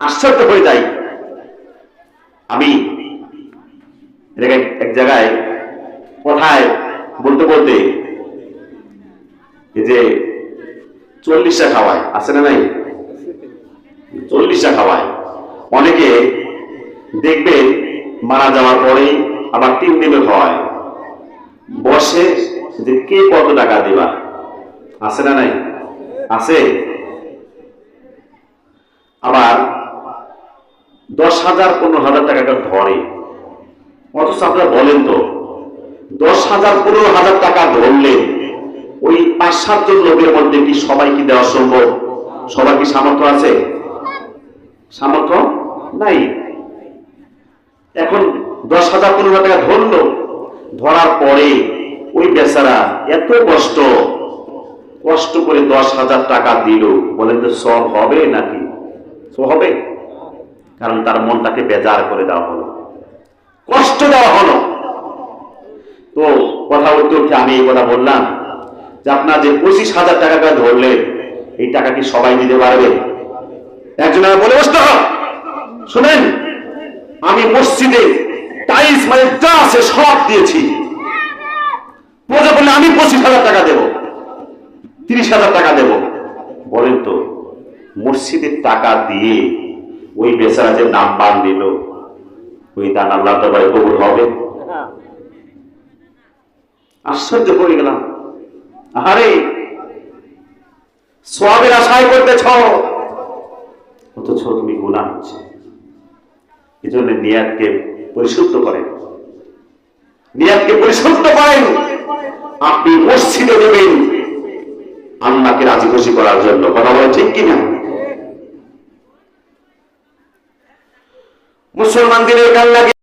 আশ্চর্য হয়ে যাই। আমি এক জায়গায় কথায় বলতে বলতে যে চল্লিশটা খাওয়ায়, আছে না নাই? চল্লিশটা খাওয়ায়। অনেকে দেখবে মারা যাওয়ার পরে আবার তিন দিনে খাওয়ায়। বসে যে কে কত টাকা দিবা? আছে না নাই? আছে আবার দশ হাজার পনেরো হাজার টাকা কেউ ধরে। অথচ আপনারা বলেন তো, দশ হাজার পনেরো হাজার টাকা ধরলে ওই পাঁচ সাতজন লোকের মধ্যে কি সবাই কি দেওয়া সম্ভব? সবার কি সামর্থ্য আছে? সামর্থ্য নাই। এখন দশ হাজার পনেরো টাকা ধরলো, ধরার পরে ওই বেচারা এত কষ্ট কষ্ট করে দশ হাজার টাকা দিল। বলেন তো সব হবে নাকি? সব হবে? কারণ তার মনটাকে বেজার করে দেওয়া হলো। কষ্ট দেওয়া হলো। তো কথা বলতে উঠে আমি এই কথা বললাম যে আপনার যে পঁচিশ হাজার টাকা করে ধরলেন, এই টাকা কি সবাই নিতে পারবে? একজন বলে, বসতে শুনেন, আমি মসজিদে টাইলস মানে যা আছে সব দিয়েছি। প্রজা বললে, আমি পঁচিশ হাজার টাকা দেব। তিরিশ হাজার টাকা দেব। বলেন তো, মসজিদের টাকা দিয়ে ওই বেচারা যে নাম বান দিল। ওই দান আল্লাহ দরবারে কবুল হবে। আশ্চর্য হয়ে গেলাম। আরে সবের আশায় করতেছ? অথচ তুমি গুণা হচ্ছে এই জন্য নিয়াদকে পরিশুদ্ধ করেন। নিয়াদকে পরিশুদ্ধ করেন। আপনি মসজিদে দেবেন। আল্লাহকে রাজি খুশি করার জন্য। কথা বলে ঠিক কিনা? মুসলমান দিনের লাগে